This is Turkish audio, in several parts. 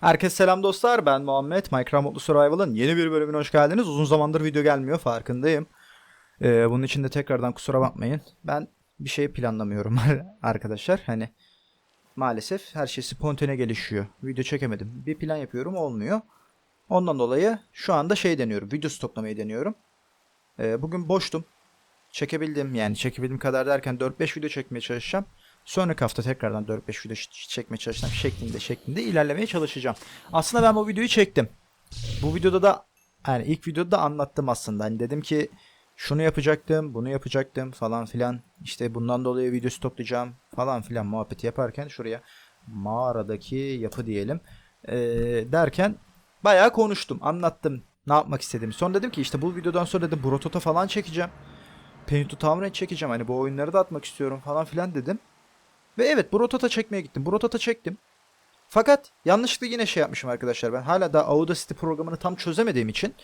Herkese selam dostlar ben Muhammed Minecraft Mutlu Survival'ın yeni bir bölümüne hoş geldiniz. Uzun zamandır video gelmiyor farkındayım. Ee, bunun için de tekrardan kusura bakmayın. Ben bir şey planlamıyorum arkadaşlar. Hani maalesef her şey spontane gelişiyor. Video çekemedim. Bir plan yapıyorum olmuyor. Ondan dolayı şu anda şey deniyorum. Video stoklamayı deniyorum. Ee, bugün boştum. Çekebildim yani çekebildiğim kadar derken 4-5 video çekmeye çalışacağım. Sonraki hafta tekrardan 4-5 video çekmeye çalışacağım şeklinde şeklinde ilerlemeye çalışacağım. Aslında ben bu videoyu çektim. Bu videoda da yani ilk videoda da anlattım aslında. Hani dedim ki şunu yapacaktım, bunu yapacaktım falan filan. İşte bundan dolayı video stoklayacağım falan filan muhabbeti yaparken şuraya mağaradaki yapı diyelim. Ee, derken bayağı konuştum, anlattım ne yapmak istediğimi. Sonra dedim ki işte bu videodan sonra dedim Brotota falan çekeceğim. Paint to Town'e çekeceğim. Hani bu oyunları da atmak istiyorum falan filan dedim. Ve evet Brotota çekmeye gittim. Brotota çektim. Fakat yanlışlıkla yine şey yapmışım arkadaşlar. Ben hala da Audacity programını tam çözemediğim için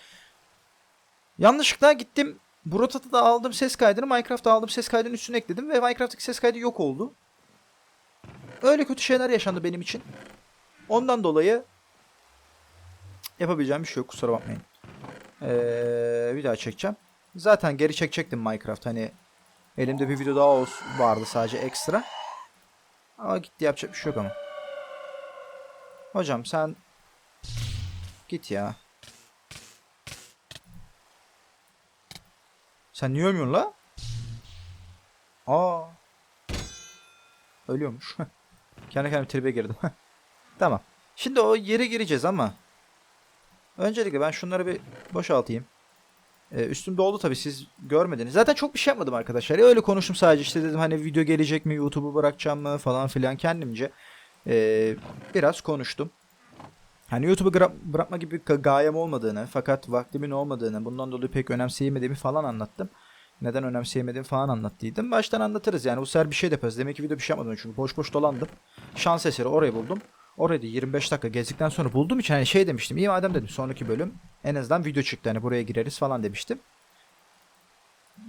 yanlışlıkla gittim Brotota'da aldığım ses kaydını Minecraft'ta aldığım ses kaydının üstüne ekledim ve Minecraft'taki ses kaydı yok oldu. Öyle kötü şeyler yaşandı benim için. Ondan dolayı yapabileceğim bir şey yok kusura bakmayın. Ee, bir daha çekeceğim. Zaten geri çekecektim Minecraft hani elimde bir video daha vardı sadece ekstra. Ama gitti yapacak bir şey yok ama. Hocam sen git ya. Sen niye ölmüyorsun la? Aa. Ölüyormuş. Kendi kendime tribe girdim. tamam. Şimdi o yere gireceğiz ama öncelikle ben şunları bir boşaltayım. Ee, üstüm doldu tabii siz görmediniz. Zaten çok bir şey yapmadım arkadaşlar. Öyle konuştum sadece işte dedim hani video gelecek mi YouTube'u bırakacağım mı falan filan kendimce. ee, biraz konuştum. Hani YouTube'u bırakma gibi gayem olmadığını fakat vaktimin olmadığını bundan dolayı pek önemseyemediğimi falan anlattım. Neden önemseyemediğimi falan anlattıydım. Baştan anlatırız yani bu sefer bir şey de yaparız. Demek ki video bir şey yapmadım çünkü boş boş dolandım. Şans eseri orayı buldum. Orayı da 25 dakika gezdikten sonra bulduğum için hani şey demiştim. İyi madem dedim sonraki bölüm en azından video çıktı hani buraya gireriz falan demiştim.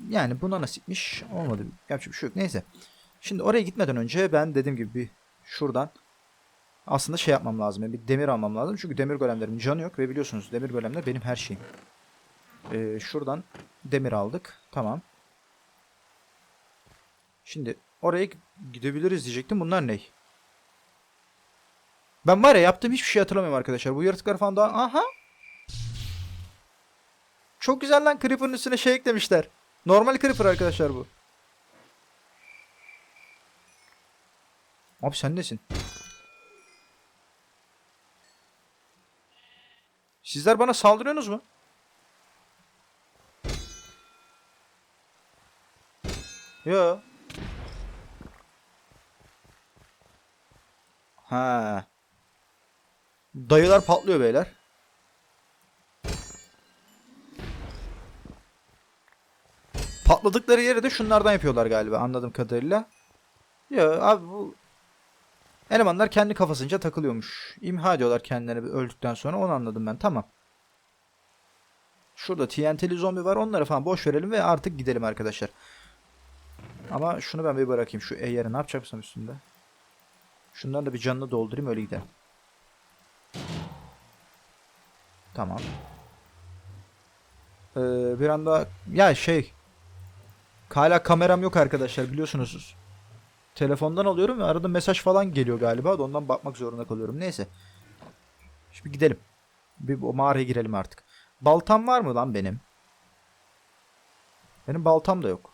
Yani buna nasipmiş olmadı. Yapacak bir şey yok. Neyse. Şimdi oraya gitmeden önce ben dediğim gibi bir şuradan aslında şey yapmam lazım. Bir demir almam lazım. Çünkü demir golemlerimin canı yok ve biliyorsunuz demir golemler benim her şeyim. Ee, şuradan demir aldık. Tamam. Şimdi oraya gidebiliriz diyecektim. Bunlar ne? Ben var ya yaptığım hiçbir şey hatırlamıyorum arkadaşlar. Bu yaratıklar falan daha... Aha! Çok güzel lan Creeper'ın üstüne şey eklemişler. Normal Creeper arkadaşlar bu. Abi sen nesin? Sizler bana saldırıyorsunuz mu? Yo. Ha. Dayılar patlıyor beyler. Patladıkları yeri de şunlardan yapıyorlar galiba anladığım kadarıyla. Ya abi bu elemanlar kendi kafasınca takılıyormuş. İmha ediyorlar kendilerini öldükten sonra onu anladım ben tamam. Şurada TNT'li zombi var onları falan boş verelim ve artık gidelim arkadaşlar. Ama şunu ben bir bırakayım şu eğeri ne yapacaksam üstünde. Şundan da bir canını doldurayım öyle gidelim. Tamam. Ee, bir anda ya şey hala kameram yok arkadaşlar biliyorsunuz. Telefondan alıyorum ve arada mesaj falan geliyor galiba da ondan bakmak zorunda kalıyorum. Neyse. Şimdi gidelim. Bir o mağaraya girelim artık. Baltam var mı lan benim? Benim baltam da yok.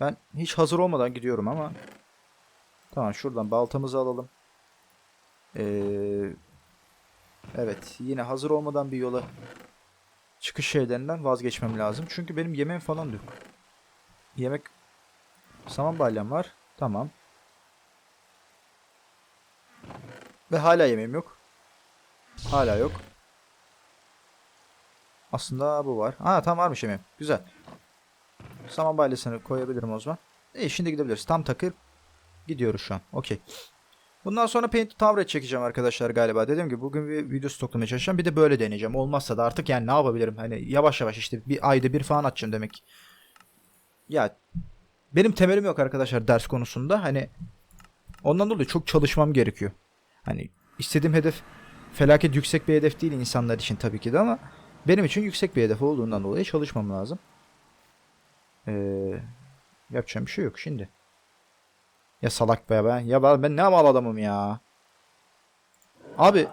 Ben hiç hazır olmadan gidiyorum ama. Tamam şuradan baltamızı alalım. Ee, evet yine hazır olmadan bir yola çıkış şeylerinden vazgeçmem lazım. Çünkü benim yemeğim falan yok. Yemek saman balyam var. Tamam. Ve hala yemeğim yok. Hala yok. Aslında bu var. Ha tam varmış yemeğim. Güzel. Saman balyasını koyabilirim o zaman. İyi şimdi gidebiliriz. Tam takır gidiyoruz şu an. Okey. Bundan sonra Paint to Tower'e çekeceğim arkadaşlar galiba. Dediğim gibi bugün bir video stoklamaya çalışacağım. Bir de böyle deneyeceğim. Olmazsa da artık yani ne yapabilirim? Hani yavaş yavaş işte bir ayda bir falan atacağım demek. Ya benim temelim yok arkadaşlar ders konusunda. Hani ondan dolayı çok çalışmam gerekiyor. Hani istediğim hedef felaket yüksek bir hedef değil insanlar için tabii ki de ama benim için yüksek bir hedef olduğundan dolayı çalışmam lazım. Ee, yapacağım bir şey yok şimdi. Ya salak be ben. Ya ben, ben ne mal adamım ya. Abi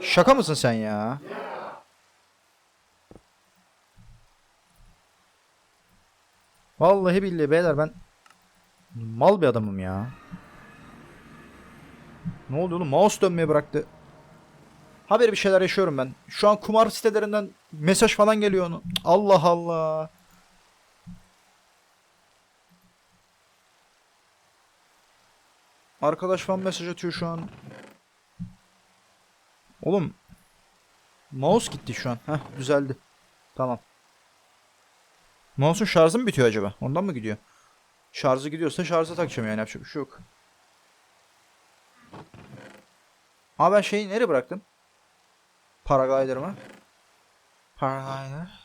şaka mısın sen ya? Vallahi billahi beyler ben mal bir adamım ya. Ne oldu oğlum? Mouse dönmeye bıraktı. Haberi bir şeyler yaşıyorum ben. Şu an kumar sitelerinden mesaj falan geliyor onu. Allah Allah. Arkadaş falan mesaj atıyor şu an. Oğlum. Mouse gitti şu an. Heh düzeldi. Tamam. Mouse'un şarjı mı bitiyor acaba? Ondan mı gidiyor? Şarjı gidiyorsa şarja takacağım yani yapacak bir şey yok. Ama ben şeyi nereye bıraktım? Paraglider'ımı. Paraglider.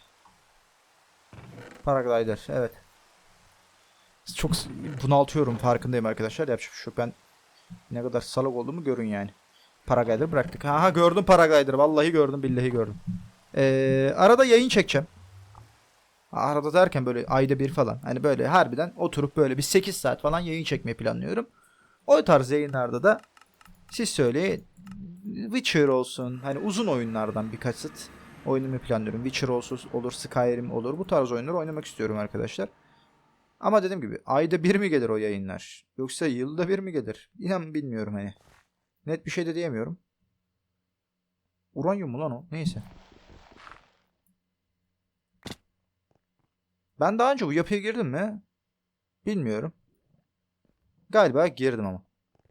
Paraglider evet. Çok bunaltıyorum farkındayım arkadaşlar. Yapacak bir şey yok. Ben ne kadar salak olduğumu görün yani. Paraglider bıraktık. Aha gördüm Paraglider. Vallahi gördüm billahi gördüm. Ee, arada yayın çekeceğim. Arada derken böyle ayda bir falan. Hani böyle harbiden oturup böyle bir 8 saat falan yayın çekmeyi planlıyorum. O tarz yayınlarda da siz söyleyin. Witcher olsun. Hani uzun oyunlardan birkaç set oynamayı planlıyorum. Witcher olsun, olur, Skyrim olur. Bu tarz oyunları oynamak istiyorum arkadaşlar. Ama dediğim gibi ayda bir mi gelir o yayınlar? Yoksa yılda bir mi gelir? İnan bilmiyorum hani. Net bir şey de diyemiyorum. Uranyum mu lan o? Neyse. Ben daha önce bu yapıya girdim mi? Bilmiyorum. Galiba girdim ama.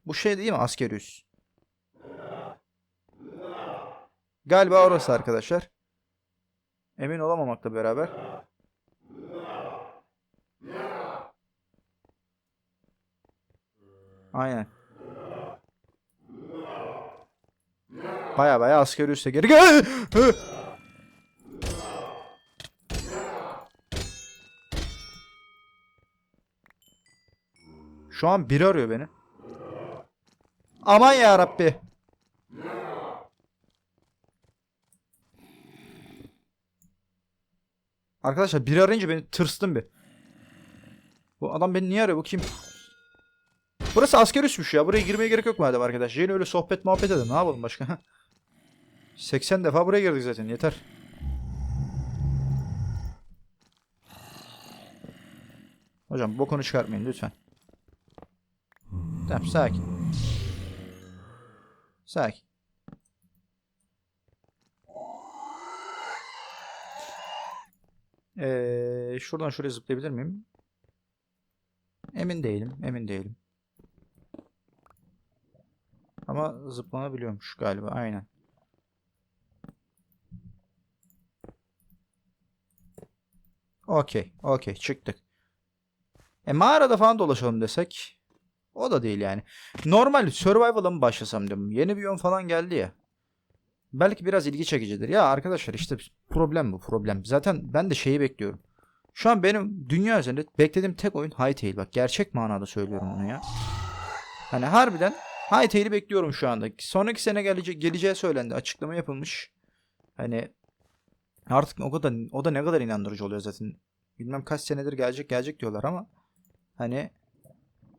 Bu şey değil mi? Askeri üs. Galiba orası arkadaşlar. Emin olamamakla beraber. Aynen. Baya baya askeri üste geri. Şu an biri arıyor beni. Aman ya Rabbi. Arkadaşlar biri arayınca beni tırstım bir. Bu adam beni niye arıyor? Bu kim? Burası asker üsmüş ya. Buraya girmeye gerek yok madem arkadaş. Yine öyle sohbet muhabbet edelim. Ne yapalım başka? 80 defa buraya girdik zaten. Yeter. Hocam bokunu çıkartmayın lütfen. Tamam sakin. Sakin. Ee, şuradan şuraya zıplayabilir miyim? Emin değilim. Emin değilim. Ama zıplanabiliyormuş galiba. Aynen. Okey. Okey. Çıktık. E mağarada falan dolaşalım desek. O da değil yani. Normal survival'a mı başlasam diyorum. Yeni bir yön falan geldi ya. Belki biraz ilgi çekicidir. Ya arkadaşlar işte problem bu problem. Zaten ben de şeyi bekliyorum. Şu an benim dünya üzerinde beklediğim tek oyun Hytale. Bak gerçek manada söylüyorum bunu ya. Hani harbiden Hytale'i bekliyorum şu anda. Sonraki sene gelecek, geleceği söylendi. Açıklama yapılmış. Hani artık o kadar o da ne kadar inandırıcı oluyor zaten. Bilmem kaç senedir gelecek gelecek diyorlar ama hani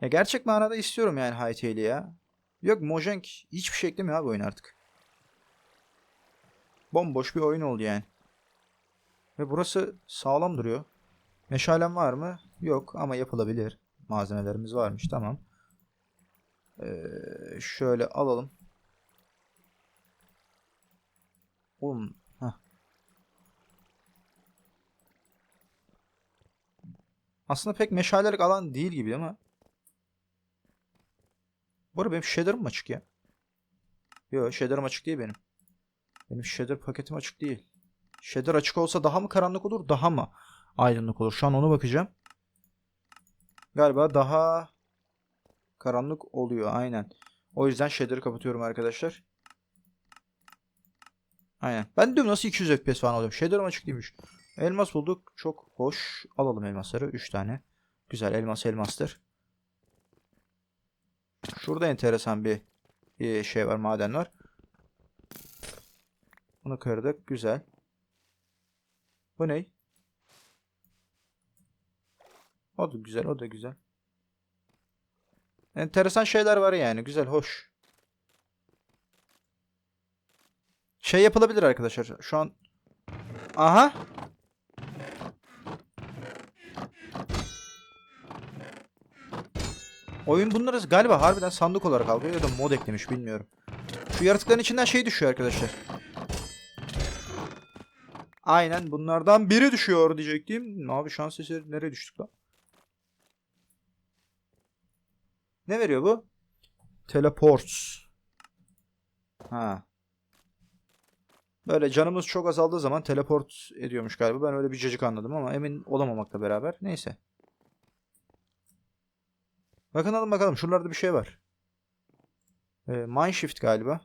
ya gerçek manada istiyorum yani Hytale'i ya. Yok Mojang hiçbir şey eklemiyor abi oyun artık. Bomboş bir oyun oldu yani. Ve burası sağlam duruyor. Meşalem var mı? Yok ama yapılabilir. Malzemelerimiz varmış tamam. Ee, şöyle alalım. Oğlum. Heh. Aslında pek meşalelik alan değil gibi ama. Bu arada benim shader'ım açık ya? Yok shader'ım açık değil benim. Benim shader paketim açık değil. Shader açık olsa daha mı karanlık olur, daha mı aydınlık olur? Şu an ona bakacağım. Galiba daha karanlık oluyor aynen. O yüzden shader'ı kapatıyorum arkadaşlar. Aynen. Ben diyorum nasıl 200 FPS falan alıyorum. Shader'ım açık değilmiş. Elmas bulduk. Çok hoş. Alalım elmasları. 3 tane. Güzel elmas elmastır. Şurada enteresan bir e, şey var maden var. Bunu kırdık. Güzel. Bu ne? O da güzel. O da güzel. Enteresan şeyler var yani. Güzel. Hoş. Şey yapılabilir arkadaşlar. Şu an Aha. Oyun bunları galiba harbiden sandık olarak algılıyor ya da mod eklemiş bilmiyorum. Şu yaratıkların içinden şey düşüyor arkadaşlar. Aynen bunlardan biri düşüyor diyecektim. Abi şans eseri nereye düştük lan? Ne veriyor bu? Teleports. Ha. Böyle canımız çok azaldığı zaman teleport ediyormuş galiba. Ben öyle bir cacık anladım ama emin olamamakla beraber. Neyse. Bakın alın bakalım. Şuralarda bir şey var. Ee, Mineshift galiba.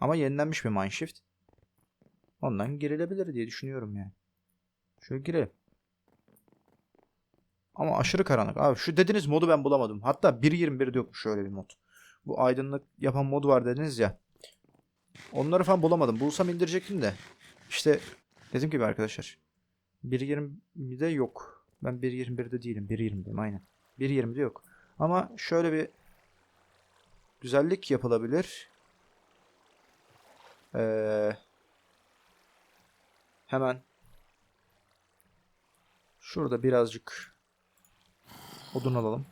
Ama yenilenmiş bir Mineshift. Ondan girilebilir diye düşünüyorum yani. Şöyle girelim. Ama aşırı karanlık. Abi şu dediğiniz modu ben bulamadım. Hatta 1.21'de yokmuş şöyle bir mod. Bu aydınlık yapan mod var dediniz ya. Onları falan bulamadım. Bulsam indirecektim de. İşte dediğim gibi arkadaşlar. 1.20'de yok. Ben 1.21'de değilim. 1.20'deyim aynen. 1.20'de yok. Ama şöyle bir güzellik yapılabilir. Ee, hemen şurada birazcık odun alalım.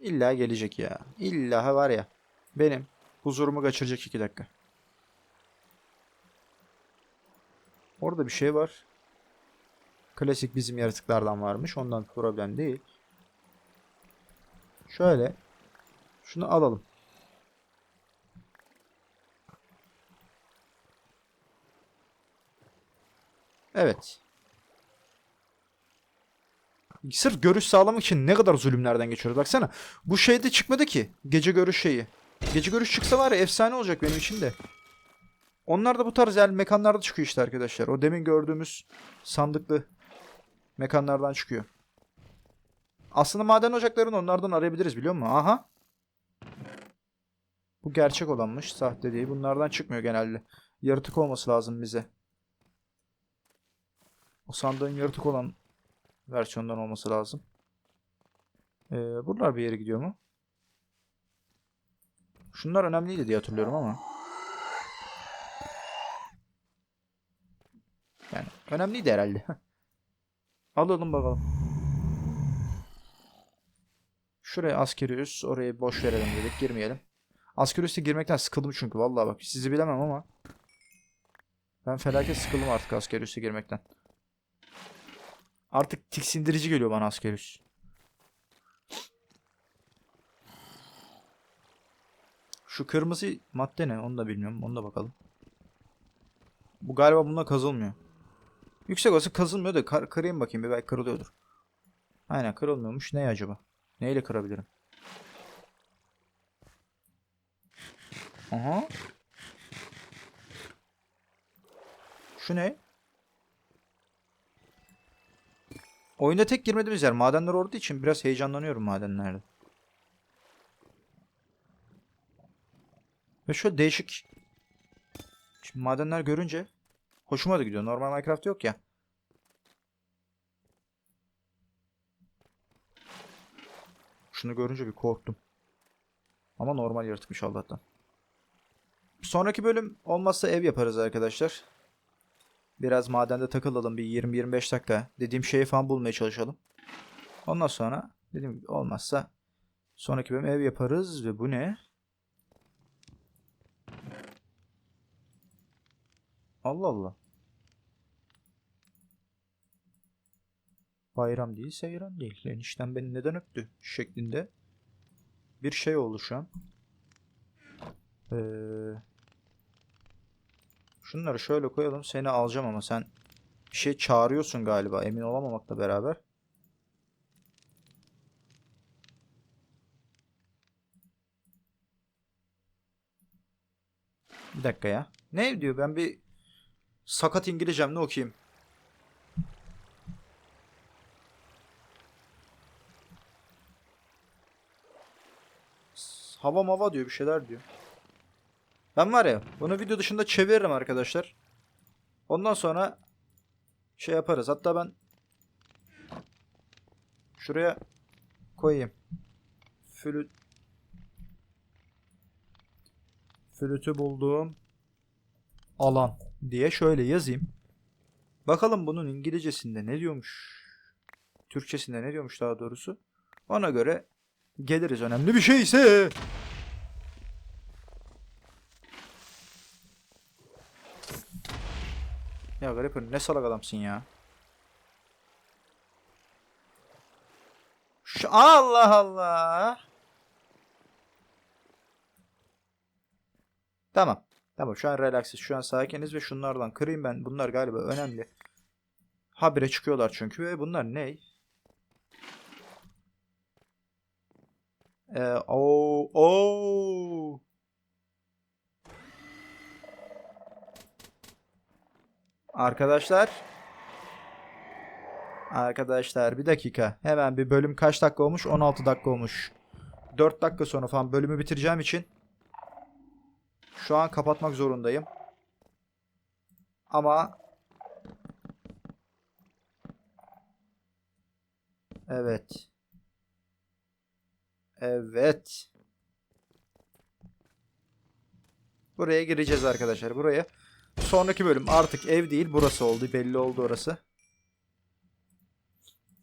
İlla gelecek ya. İlla var ya. Benim huzurumu kaçıracak iki dakika. Orada bir şey var. Klasik bizim yaratıklardan varmış. Ondan problem değil. Şöyle. Şunu alalım. Evet. Sırf görüş sağlamak için ne kadar zulümlerden geçiyoruz. Baksana. Bu şeyde çıkmadı ki. Gece görüş şeyi. Gece görüş çıksa var ya efsane olacak benim için de. Onlar da bu tarz yani mekanlarda çıkıyor işte arkadaşlar. O demin gördüğümüz sandıklı mekanlardan çıkıyor. Aslında maden ocaklarını onlardan arayabiliriz biliyor musun? Aha. Bu gerçek olanmış. Sahte değil. Bunlardan çıkmıyor genelde. Yaratık olması lazım bize. O sandığın yaratık olan versiyondan olması lazım. Ee, buralar bir yere gidiyor mu? Şunlar önemliydi diye hatırlıyorum ama. Yani önemliydi herhalde. Alalım bakalım. Şuraya askeri üs, orayı boş verelim dedik, girmeyelim. Askeri üste girmekten sıkıldım çünkü vallahi bak sizi bilemem ama ben felaket sıkıldım artık askeri üste girmekten. Artık tiksindirici geliyor bana askeri üs. Şu kırmızı madde ne? Onu da bilmiyorum. Onu da bakalım. Bu galiba bununla kazılmıyor. Yüksek olsa kazılmıyor da kar kırayım bakayım bir belki kırılıyordur. Aynen kırılmıyormuş. Ne acaba? Neyle kırabilirim? Aha. Şu ne? Oyunda tek girmediğimiz yer madenler olduğu için biraz heyecanlanıyorum madenlerde. Ve şöyle değişik Şimdi madenler görünce hoşuma da gidiyor. Normal Minecraft yok ya. Şunu görünce bir korktum. Ama normal yaratıkmış Allah'tan. Sonraki bölüm olmazsa ev yaparız arkadaşlar. Biraz madende takılalım bir 20-25 dakika. Dediğim şeyi falan bulmaya çalışalım. Ondan sonra gibi olmazsa sonraki bölüm ev yaparız ve bu ne? Allah Allah. Bayram değil, seyran değil. Enişten beni neden öptü şeklinde bir şey oldu şu an. Ee, şunları şöyle koyalım. Seni alacağım ama sen bir şey çağırıyorsun galiba. Emin olamamakla beraber. Bir dakika ya. Ne diyor? Ben bir sakat İngilizcemle okuyayım. Hava mava diyor bir şeyler diyor. Ben var ya bunu video dışında çeviririm arkadaşlar. Ondan sonra şey yaparız. Hatta ben şuraya koyayım. Flüt Flütü bulduğum alan diye şöyle yazayım. Bakalım bunun İngilizcesinde ne diyormuş? Türkçesinde ne diyormuş daha doğrusu? Ona göre geliriz önemli bir şeyse. Ya Garipper ne salak adamsın ya. Şu Allah Allah. Tamam. Tamam şu an relaxiz. Şu an sakiniz ve şunlardan kırayım ben. Bunlar galiba önemli. Habire çıkıyorlar çünkü ve bunlar ne? Ee, o o Arkadaşlar. Arkadaşlar bir dakika. Hemen bir bölüm kaç dakika olmuş? 16 dakika olmuş. 4 dakika sonra falan bölümü bitireceğim için şu an kapatmak zorundayım. Ama Evet. Evet. Buraya gireceğiz arkadaşlar. Buraya. Sonraki bölüm artık ev değil burası oldu. Belli oldu orası.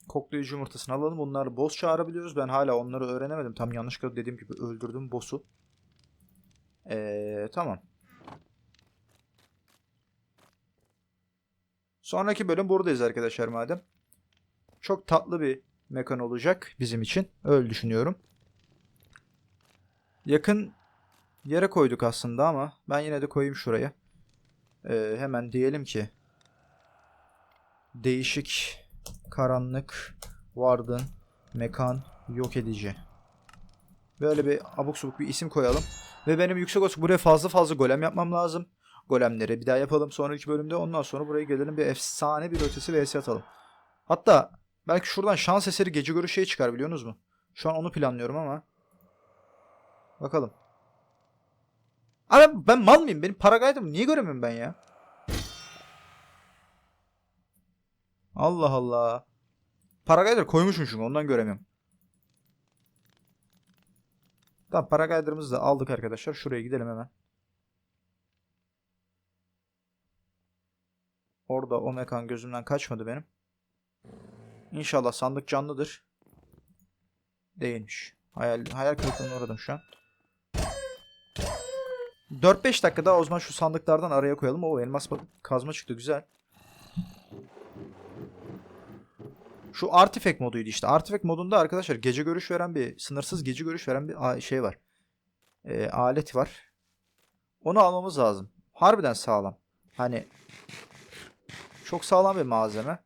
Koklayıcı yumurtasını alalım. Bunlar boss çağırabiliyoruz. Ben hala onları öğrenemedim. Tam yanlışlıkla dediğim gibi öldürdüm boss'u. Ee, tamam. Sonraki bölüm buradayız arkadaşlar madem. Çok tatlı bir mekan olacak bizim için. Öyle düşünüyorum. Yakın yere koyduk aslında ama ben yine de koyayım şuraya. Ee, hemen diyelim ki değişik karanlık vardın mekan yok edici. Böyle bir abuk subuk bir isim koyalım. Ve benim yüksek olsun buraya fazla fazla golem yapmam lazım. Golemleri bir daha yapalım sonraki bölümde. Ondan sonra buraya gelelim bir efsane bir ötesi vs atalım. Hatta belki şuradan şans eseri gece görüşü şey çıkar biliyorsunuz mu? Şu an onu planlıyorum ama. Bakalım. Abi ben mal mıyım? Benim para kaydım. Niye göremiyorum ben ya? Allah Allah. Paraglider koymuşum çünkü ondan göremiyorum. Tamam paraglider'ımızı da aldık arkadaşlar. Şuraya gidelim hemen. Orada o mekan gözümden kaçmadı benim. İnşallah sandık canlıdır. Değilmiş. Hayal, hayal kırıklığına uğradım şu an. 4-5 dakika daha o zaman şu sandıklardan araya koyalım. O elmas kazma çıktı güzel. Şu artifact moduydu işte. Artifact modunda arkadaşlar gece görüş veren bir sınırsız gece görüş veren bir şey var. Ee, alet var. Onu almamız lazım. Harbiden sağlam. Hani çok sağlam bir malzeme.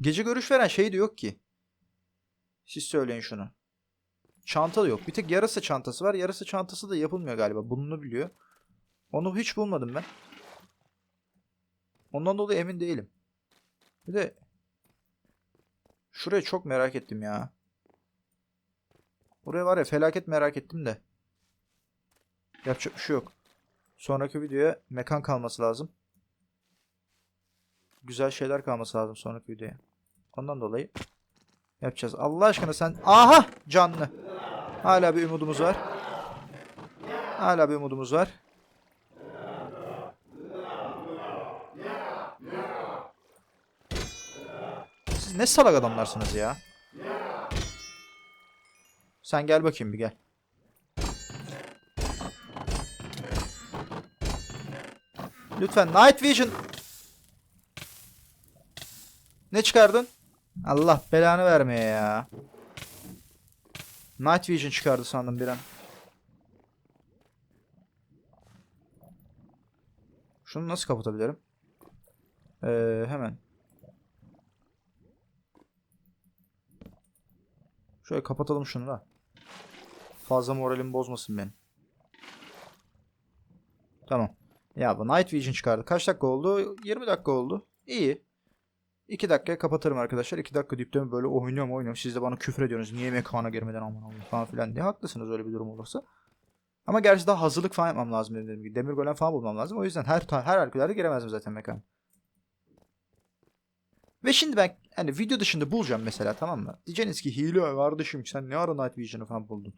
Gece görüş veren şey de yok ki. Siz söyleyin şunu. Çanta da yok. Bir tek yarısı çantası var. Yarısı çantası da yapılmıyor galiba. Bulunabiliyor. Onu hiç bulmadım ben. Ondan dolayı emin değilim. Bir de şurayı çok merak ettim ya. Buraya var ya felaket merak ettim de. Yapacak bir şey yok. Sonraki videoya mekan kalması lazım. Güzel şeyler kalması lazım sonraki videoya. Ondan dolayı yapacağız. Allah aşkına sen... Aha! Canlı. Hala bir umudumuz var. Hala bir umudumuz var. Siz ne salak adamlarsınız ya. Sen gel bakayım bir gel. Lütfen Night Vision. Ne çıkardın? Allah belanı vermeye ya. Night Vision çıkardı sandım bir an. Şunu nasıl kapatabilirim? Ee, hemen. Şöyle kapatalım şunu da. Fazla moralimi bozmasın benim. Tamam. Ya bu Night Vision çıkardı. Kaç dakika oldu? 20 dakika oldu. İyi. 2 dakikaya kapatırım arkadaşlar. 2 dakika deyip de böyle oynuyorum oynuyorum. Siz de bana küfür ediyorsunuz. Niye mekana girmeden aman aman falan filan diye. Haklısınız öyle bir durum olursa. Ama gerçi daha hazırlık falan yapmam lazım dediğim gibi. Demir golem falan bulmam lazım. O yüzden her her halükarda giremezdim zaten mekan. Ve şimdi ben hani video dışında bulacağım mesela tamam mı? Diyeceksiniz ki hile kardeşim sen ne ara Night Vision'ı falan buldun.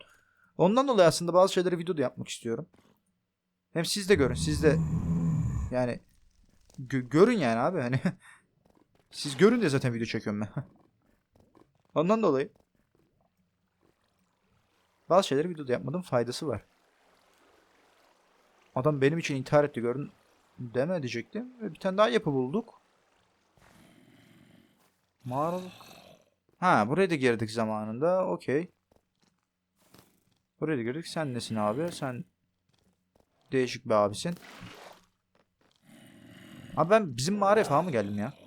Ondan dolayı aslında bazı şeyleri videoda yapmak istiyorum. Hem siz de görün. Siz de yani gö- görün yani abi hani siz görün de zaten video çekiyorum ben. Ondan dolayı bazı şeyleri videoda yapmadım faydası var. Adam benim için intihar etti gördün deme diyecektim. Ve bir tane daha yapı bulduk. Mağaralık. Ha buraya da girdik zamanında. Okey. Buraya da girdik. Sen nesin abi? Sen değişik bir abisin. Abi ben bizim mağaraya falan mı geldim ya?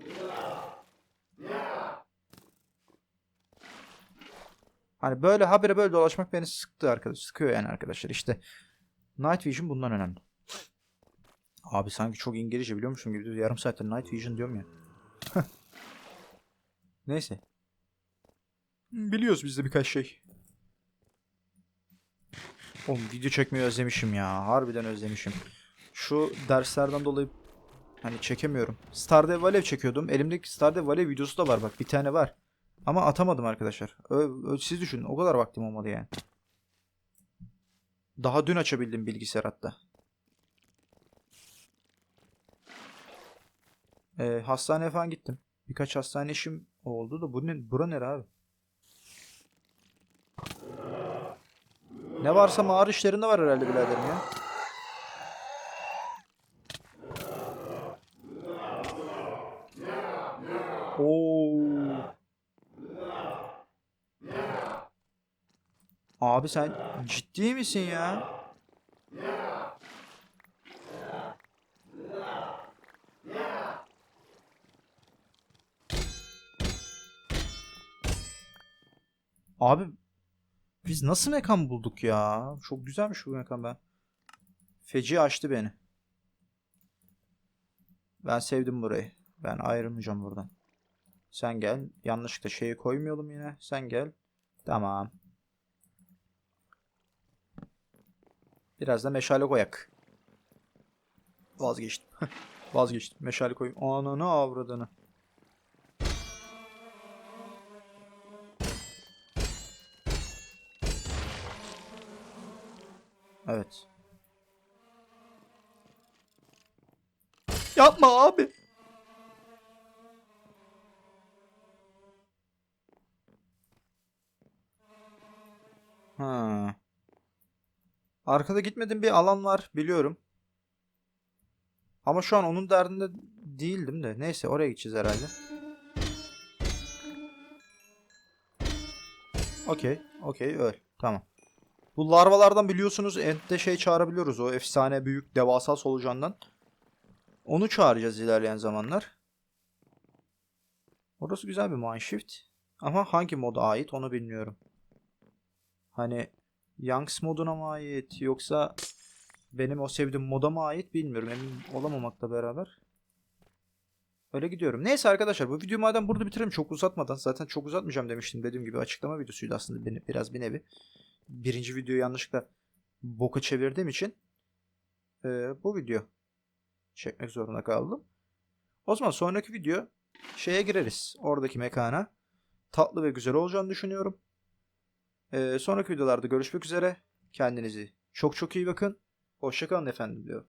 Hani böyle habire böyle dolaşmak beni sıktı arkadaş. Sıkıyor yani arkadaşlar işte. Night Vision bundan önemli. Abi sanki çok İngilizce biliyormuşum gibi. Yarım saattir Night Vision diyorum ya. Neyse. Biliyoruz biz de birkaç şey. Oğlum video çekmeyi özlemişim ya. Harbiden özlemişim. Şu derslerden dolayı hani çekemiyorum. Stardew Valley çekiyordum. Elimdeki Stardew Valley videosu da var bak. Bir tane var. Ama atamadım arkadaşlar. Ö- siz düşünün. O kadar vaktim olmadı yani. Daha dün açabildim bilgisayar hatta. Ee, hastaneye falan gittim. Birkaç hastane işim oldu da bu ne, bura nere abi? Ne varsa mağara işlerinde var herhalde biraderim ya. Oo. Abi sen ciddi misin ya? Abi biz nasıl mekan bulduk ya? Çok güzelmiş bu mekan ben. Feci açtı beni. Ben sevdim burayı. Ben ayrılmayacağım buradan. Sen gel. Yanlışlıkla şeyi koymayalım yine. Sen gel. Tamam. Biraz da meşale koyak. Vazgeçtim. Vazgeçtim. Meşale koyayım. Ananı avradını. Evet. Yapma abi. Ha. Arkada gitmediğim bir alan var biliyorum. Ama şu an onun derdinde değildim de. Neyse oraya gideceğiz herhalde. Okey. Okey öl. Tamam. Bu larvalardan biliyorsunuz End'de şey çağırabiliyoruz. O efsane büyük devasa solucandan. Onu çağıracağız ilerleyen zamanlar. Orası güzel bir mineshift. Ama hangi moda ait onu bilmiyorum. Hani Youngs moduna mı ait yoksa benim o sevdiğim moda mı ait bilmiyorum. Emin olamamakla beraber. Öyle gidiyorum. Neyse arkadaşlar bu videoyu madem burada bitirelim çok uzatmadan. Zaten çok uzatmayacağım demiştim. Dediğim gibi açıklama videosuydu aslında biraz bir nevi. Birinci videoyu yanlışlıkla boka çevirdiğim için e, bu video çekmek zorunda kaldım. O zaman sonraki video şeye gireriz. Oradaki mekana. Tatlı ve güzel olacağını düşünüyorum. E, sonraki videolarda görüşmek üzere. Kendinizi çok çok iyi bakın. Hoşçakalın efendim diyor.